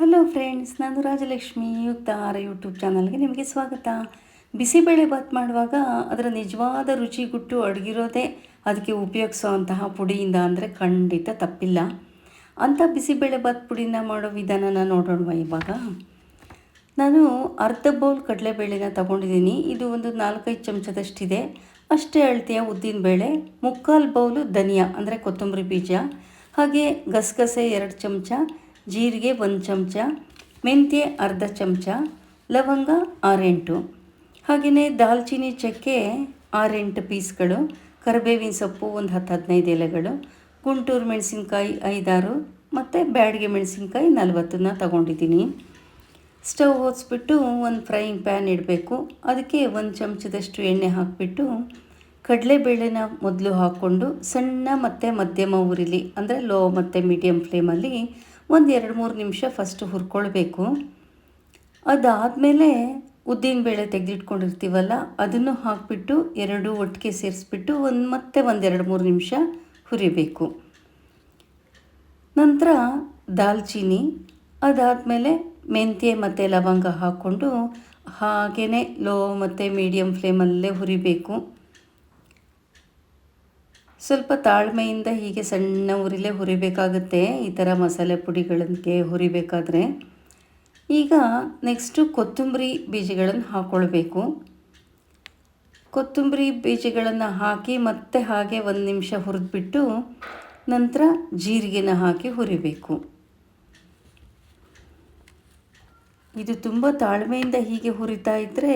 Hello friends ನಾನು Rajalakshmi ಯುಕ್ತಾರ YouTube ಚಾನಲ್ಗೆ ನಿಮಗೆ ಸ್ವಾಗತ. ಬಿಸಿಬೇಳೆ ಬಾತ್ ಮಾಡುವಾಗ ಅದರ ನಿಜವಾದ ರುಚಿ ಗುಟ್ಟು ಅಡಗಿರೋದೇ ಅದಕ್ಕೆ ಉಪಯೋಗಿಸುವಂತಹ ಪುಡಿಯಿಂದ ಅಂದರೆ ಖಂಡಿತ ತಪ್ಪಿಲ್ಲ. ಅಂಥ ಬಿಸಿಬೇಳೆ ಬಾತ್ ಪುಡಿನ ಮಾಡೋ ವಿಧಾನನ ನೋಡೋಣ ಇವಾಗ? ನಾನು ಅರ್ಧ ಬೌಲ್ ಕಡಲೆಬೇಳೆನ ತಗೊಂಡಿದ್ದೀನಿ. ಇದು ಒಂದು ನಾಲ್ಕೈದು ಚಮಚದಷ್ಟಿದೆ. ಅಷ್ಟೇ ಅಳತೆಯ ಉದ್ದಿನಬೇಳೆ ಮುಕ್ಕಾಲು ಬೌಲು ಧನಿಯಾ ಅಂದರೆ ಕೊತ್ತಂಬರಿ ಬೀಜ, ಹಾಗೆ ಗಸಗಸೆ ಎರಡು ಚಮಚ ಜೀರಿಗೆ ಒಂದು ಚಮಚ, ಮೆಂತ್ಯ ಅರ್ಧ ಚಮಚ, ಲವಂಗ ಆರೆಂಟು. ಹಾಗೆಯೇ ದಾಲ್ಚಿನ್ನಿ ಚಕ್ಕೆ ಆರೆಂಟು ಪೀಸ್ಗಳು, ಕರಿಬೇವಿನ ಸೊಪ್ಪು ಒಂದು ಹತ್ತು ಹದಿನೈದು ಎಲೆಗಳು, ಗುಂಟೂರು ಮೆಣಸಿನ್ಕಾಯಿ ಐದಾರು ಮತ್ತು ಬ್ಯಾಡಿಗೆ ಮೆಣಸಿನ್ಕಾಯಿ ನಲ್ವತ್ತನ್ನ ತಗೊಂಡಿದ್ದೀನಿ. ಸ್ಟವ್ ಹೊದಿಸ್ಬಿಟ್ಟು ಒಂದು ಫ್ರೈಯಿಂಗ್ ಪ್ಯಾನ್ ಇಡಬೇಕು. ಅದಕ್ಕೆ ಒಂದು ಚಮಚದಷ್ಟು ಎಣ್ಣೆ ಹಾಕಿಬಿಟ್ಟು ಕಡಲೆಬೇಳೆನ ಮೊದಲು ಹಾಕ್ಕೊಂಡು ಸಣ್ಣ ಮತ್ತು ಮಧ್ಯಮ ಉರಿಲಿ, ಅಂದರೆ ಲೋ ಮತ್ತು ಮೀಡಿಯಮ್ ಫ್ಲೇಮಲ್ಲಿ ಒಂದು ಎರಡು ಮೂರು ನಿಮಿಷ ಫಸ್ಟ್ ಹುರ್ಕೊಳ್ಬೇಕು. ಅದಾದಮೇಲೆ ಉದ್ದಿನಬೇಳೆ ತೆಗೆದಿಟ್ಕೊಂಡಿರ್ತೀವಲ್ಲ, ಅದನ್ನು ಹಾಕಿಬಿಟ್ಟು ಎರಡು ಒಟ್ಟಿಗೆ ಸೇರಿಸ್ಬಿಟ್ಟು ಒಂದು ಮತ್ತೆ ಒಂದೆರಡು ಮೂರು ನಿಮಿಷ ಹುರಿಬೇಕು. ನಂತರ ದಾಲ್ಚಿನ್ನಿ ಅದಾದಮೇಲೆ ಮೆಂತ್ಯ ಮತ್ತು ಲವಂಗ ಹಾಕ್ಕೊಂಡು ಹಾಗೇ ಲೋ ಮತ್ತು ಮೀಡಿಯಮ್ ಫ್ಲೇಮಲ್ಲೇ ಹುರಿಬೇಕು. ಸ್ವಲ್ಪ ತಾಳ್ಮೆಯಿಂದ ಹೀಗೆ ಸಣ್ಣ ಉರಿಲೇ ಹುರಿಬೇಕಾಗುತ್ತೆ. ಈ ಥರ ಮಸಾಲೆ ಪುಡಿಗಳಿಗೆ ಹುರಿಬೇಕಾದ್ರೆ ಈಗ ನೆಕ್ಸ್ಟು ಕೊತ್ತಂಬರಿ ಬೀಜಗಳನ್ನು ಹಾಕ್ಕೊಳ್ಬೇಕು ಕೊತ್ತಂಬರಿ ಬೀಜಗಳನ್ನು ಹಾಕಿ ಮತ್ತೆ ಹಾಗೆ ಒಂದು ನಿಮಿಷ ಹುರಿದ್ಬಿಟ್ಟು ನಂತರ ಜೀರಿಗೆನ ಹಾಕಿ ಹುರಿಬೇಕು. ಇದು ತುಂಬ ತಾಳ್ಮೆಯಿಂದ ಹೀಗೆ ಹುರಿತಾ ಇದ್ದರೆ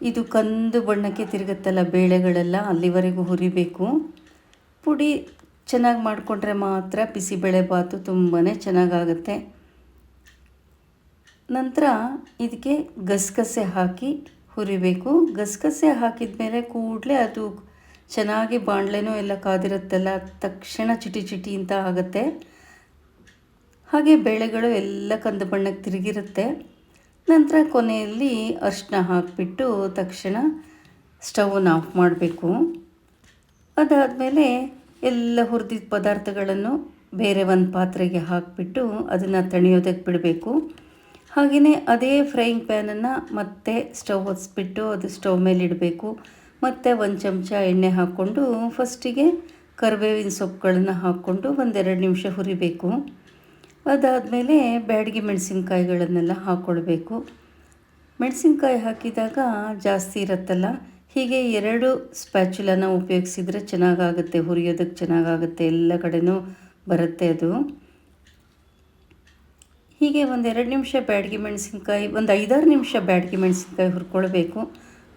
ಇದು ಕಂದು ಬಣ್ಣಕ್ಕೆ ತಿರುಗುತ್ತಲ್ಲ, ಬೇಳೆಗಳೆಲ್ಲ ಅಲ್ಲಿವರೆಗೂ ಹುರಿಬೇಕು. ಪುಡಿ ಚೆನ್ನಾಗಿ ಮಾಡಿಕೊಂಡ್ರೆ ಮಾತ್ರ ಬಿಸಿಬೇಳೆಬಾತು ತುಂಬಾ ಚೆನ್ನಾಗಾಗುತ್ತೆ. ನಂತರ ಇದಕ್ಕೆ ಗಸಗಸೆ ಹಾಕಿ ಹುರಿಬೇಕು. ಗಸಗಸೆ ಹಾಕಿದ ಮೇಲೆ ಕೂಡಲೇ ಅದು ಚೆನ್ನಾಗಿ ಬಾಣಲೆನೂ ಎಲ್ಲ ಕಾದಿರುತ್ತಲ್ಲ ತಕ್ಷಣ ಚಿಟಿ ಚಿಟಿ ಅಂತ ಆಗುತ್ತೆ. ಹಾಗೆ ಬೇಳೆಗಳು ಎಲ್ಲ ಕಂದು ಬಣ್ಣಕ್ಕೆ ತಿರುಗಿರುತ್ತೆ. ನಂತರ ಕೊನೆಯಲ್ಲಿ ಅರಿಶಿನ ಹಾಕಿಬಿಟ್ಟು ತಕ್ಷಣ ಸ್ಟವನ್ನು ಆಫ್ ಮಾಡಬೇಕು. ಅದಾದಮೇಲೆ ಎಲ್ಲ ಹುರಿದಿದ್ದ ಪದಾರ್ಥಗಳನ್ನು ಬೇರೆ ಒಂದು ಪಾತ್ರೆಗೆ ಹಾಕಿಬಿಟ್ಟು ಅದನ್ನು ತಣಿಯೋದಕ್ಕೆ ಬಿಡಬೇಕು. ಹಾಗೆಯೇ ಅದೇ ಫ್ರೈಯಿಂಗ್ ಪ್ಯಾನನ್ನು ಮತ್ತೆ ಸ್ಟವ್ ಹೊತ್ಸ್ಬಿಟ್ಟು ಅದು ಸ್ಟವ್ ಮೇಲೆ ಇಡಬೇಕು. ಮತ್ತು ಒಂದು ಚಮಚ ಎಣ್ಣೆ ಹಾಕ್ಕೊಂಡು ಫಸ್ಟಿಗೆ ಕರಿಬೇವಿನ ಸೊಪ್ಪುಗಳನ್ನು ಹಾಕ್ಕೊಂಡು ಒಂದೆರಡು ನಿಮಿಷ ಹುರಿಬೇಕು. ಅದಾದಮೇಲೆ ಬ್ಯಾಡಗಿ ಮೆಣಸಿನ್ಕಾಯಿಗಳನ್ನೆಲ್ಲ ಹಾಕ್ಕೊಳ್ಬೇಕು. ಮೆಣಸಿನ್ಕಾಯಿ ಹಾಕಿದಾಗ ಜಾಸ್ತಿ ಇರುತ್ತಲ್ಲ ಹೀಗೆ ಎರಡು ಸ್ಪ್ಯಾಚುಲನ ಉಪಯೋಗಿಸಿದರೆ ಚೆನ್ನಾಗಾಗುತ್ತೆ, ಹುರಿಯೋದಕ್ಕೆ ಚೆನ್ನಾಗಾಗುತ್ತೆ, ಎಲ್ಲ ಕಡೆನೂ ಬರುತ್ತೆ ಅದು. ಹೀಗೆ ಒಂದು ಎರಡು ನಿಮಿಷ ಬ್ಯಾಡಗಿ ಮೆಣಸಿನ್ಕಾಯಿ, ಒಂದು ಐದಾರು ನಿಮಿಷ ಬ್ಯಾಡಗಿ ಮೆಣಸಿನ್ಕಾಯಿ ಹುರ್ಕೊಳ್ಬೇಕು.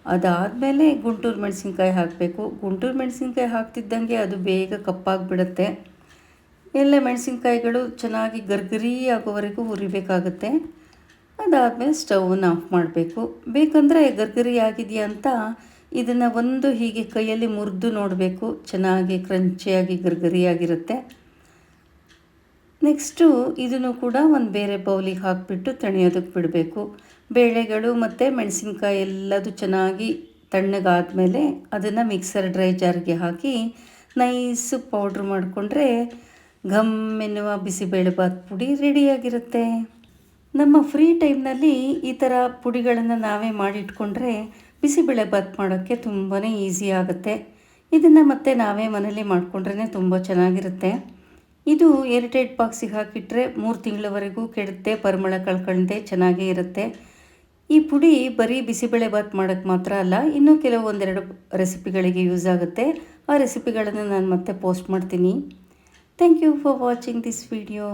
ಅದಾದಮೇಲೆ ಗುಂಟೂರು ಮೆಣಸಿನ್ಕಾಯಿ ಹಾಕಬೇಕು. ಗುಂಟೂರು ಮೆಣಸಿನ್ಕಾಯಿ ಹಾಕ್ತಿದ್ದಂಗೆ ಅದು ಬೇಗ ಕಪ್ಪಾಗಿಬಿಡುತ್ತೆ. ಎಲ್ಲ ಮೆಣಸಿನ್ಕಾಯಿಗಳು ಚೆನ್ನಾಗಿ ಗರ್ಗರಿ ಆಗೋವರೆಗೂ ಹುರಿಬೇಕಾಗುತ್ತೆ. ಅದಾದಮೇಲೆ ಸ್ಟವನ್ನು ಆಫ್ ಮಾಡಬೇಕು. ಬೇಕಂದರೆ ಗರ್ಗರಿ ಆಗಿದೆಯಾ ಅಂತ ಇದನ್ನು ಒಂದು ಹೀಗೆ ಕೈಯಲ್ಲಿ ಮುರಿದು ನೋಡಬೇಕು. ಚೆನ್ನಾಗಿ ಕ್ರಂಚಿಯಾಗಿ, ಗರ್ಗರಿಯಾಗಿರುತ್ತೆ. ನೆಕ್ಸ್ಟು ಇದನ್ನು ಕೂಡ ಒಂದು ಬೇರೆ ಬೌಲಿಗೆ ಹಾಕಿಬಿಟ್ಟು ತಣಿಯೋದಕ್ಕೆ ಬಿಡಬೇಕು. ಬೇಳೆಗಳು ಮತ್ತು ಮೆಣಸಿನ್ಕಾಯಿ ಎಲ್ಲದು ಚೆನ್ನಾಗಿ ತಣ್ಣಗಾದ ಮೇಲೆ ಅದನ್ನು ಮಿಕ್ಸರ್ ಡ್ರೈ ಜಾರ್ಗೆ ಹಾಕಿ ನೈಸು ಪೌಡ್ರ್ ಮಾಡಿಕೊಂಡ್ರೆ ಘಮ್ ಎನ್ನುವ ಬಿಸಿಬೇಳೆಬಾತ್ ಪುಡಿ ರೆಡಿಯಾಗಿರುತ್ತೆ. ನಮ್ಮ ಫ್ರೀ ಟೈಮ್ನಲ್ಲಿ ಈ ಥರ ಪುಡಿಗಳನ್ನು ನಾವೇ ಮಾಡಿಟ್ಕೊಂಡ್ರೆ ಬಿಸಿಬೇಳೆಬಾತ್ ಮಾಡೋಕ್ಕೆ ತುಂಬಾ ಈಸಿ ಆಗುತ್ತೆ. ಇದನ್ನು ಮತ್ತೆ ನಾವೇ ಮನೇಲಿ ಮಾಡಿಕೊಂಡ್ರೇ ತುಂಬ ಚೆನ್ನಾಗಿರುತ್ತೆ. ಇದು ಏರ್ಟೈಟ್ ಬಾಕ್ಸಿಗೆ ಹಾಕಿಟ್ರೆ ಮೂರು ತಿಂಗಳವರೆಗೂ ಕೆಡುತ್ತೆ, ಪರಿಮಳ ಕಳ್ಕೊಳ್ಳದೆ ಚೆನ್ನಾಗೇ ಇರುತ್ತೆ. ಈ ಪುಡಿ ಬರೀ ಬಿಸಿಬೇಳೆಬಾತ್ ಮಾಡೋಕ್ಕೆ ಮಾತ್ರ ಅಲ್ಲ, ಇನ್ನೂ ಕೆಲವು ಒಂದೆರಡು ರೆಸಿಪಿಗಳಿಗೆ ಯೂಸ್ ಆಗುತ್ತೆ. ಆ ರೆಸಿಪಿಗಳನ್ನು ನಾನು ಮತ್ತೆ ಪೋಸ್ಟ್ ಮಾಡ್ತೀನಿ. Thank you for watching this video